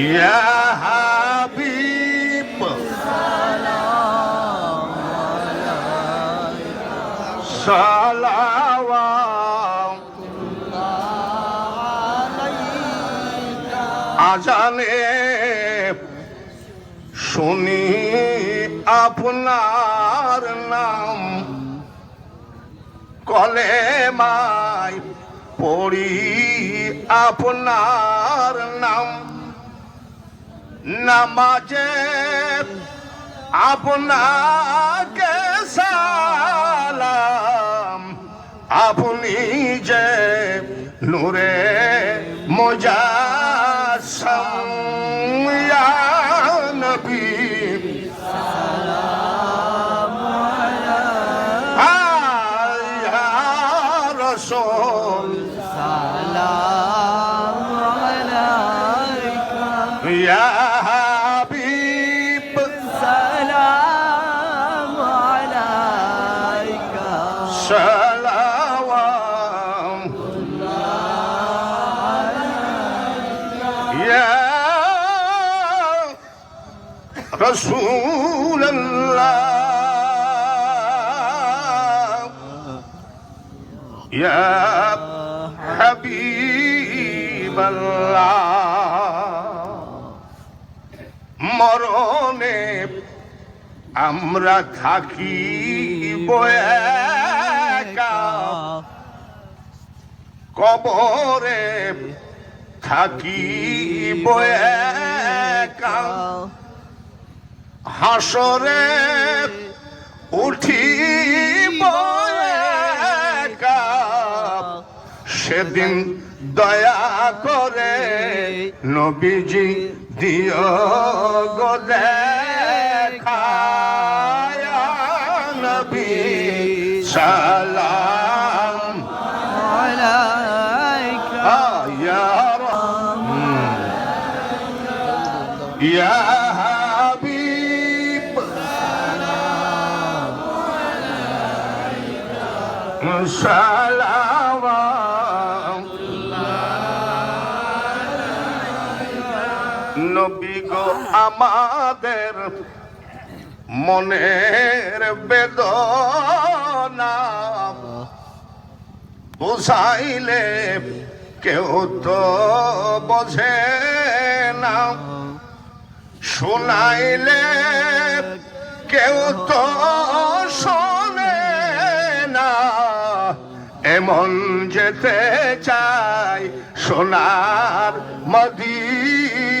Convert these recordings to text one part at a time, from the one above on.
يا حبيب صلوات আজানে শুনি আপনার নাম কলে মাই পড়ি আপনার নাম নামাজে আপনাকে সালাম। আপনি যে নূরে মোজাসম নবী। রসূল। يا حبيب سلام عليك سلام يا رسول الله يا حبيب الله মরণে আমরা থাকি কবরে থাকি হাসরে উঠি সেদিন দয়া করে নবীজি দিও গো দেখা নবী সালাম আলাইকা। ইয়া ইয়া হাবিব। সালাম নবী গো, আমাদের মনের বেদনা বুঝাইলে কেউ তো বোঝে না। শোনাইলে কেউ তো শোনে না। এমন যেতে চাই সোনার মদিনায় ইয়া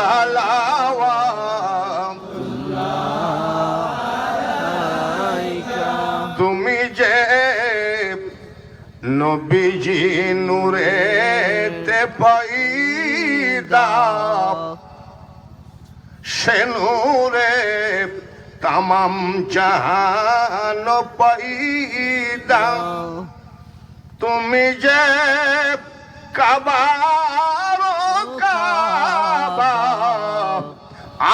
নবীজি নূরেতে পাইদা সে নূরে তামাম জাহান পাইদা তুমি যে কাবার কাবা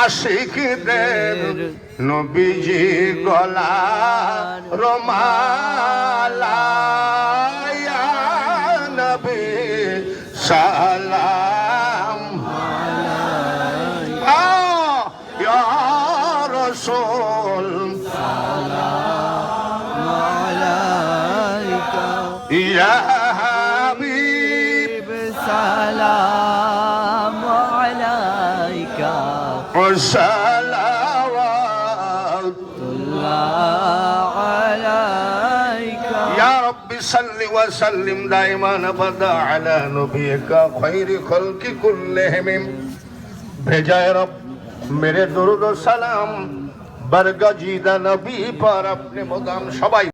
আশিকদের নবীজি গলা রমালা ফসল। ইয়া হাবিব সালাম আলাইকা। সালাওয়াতুল্লাহ আলাইকা। ইয়া রাব্বি সাল্লি ওয়া সাল্লিম দাইমান আবাদা আলা নবিয়িকা খায়রি খালকি কুল্লিহিম। ভেজায় রব্ব মেরে দরুদ সালাম বরগজিদা নবী পর আপনি মোদাম সবাই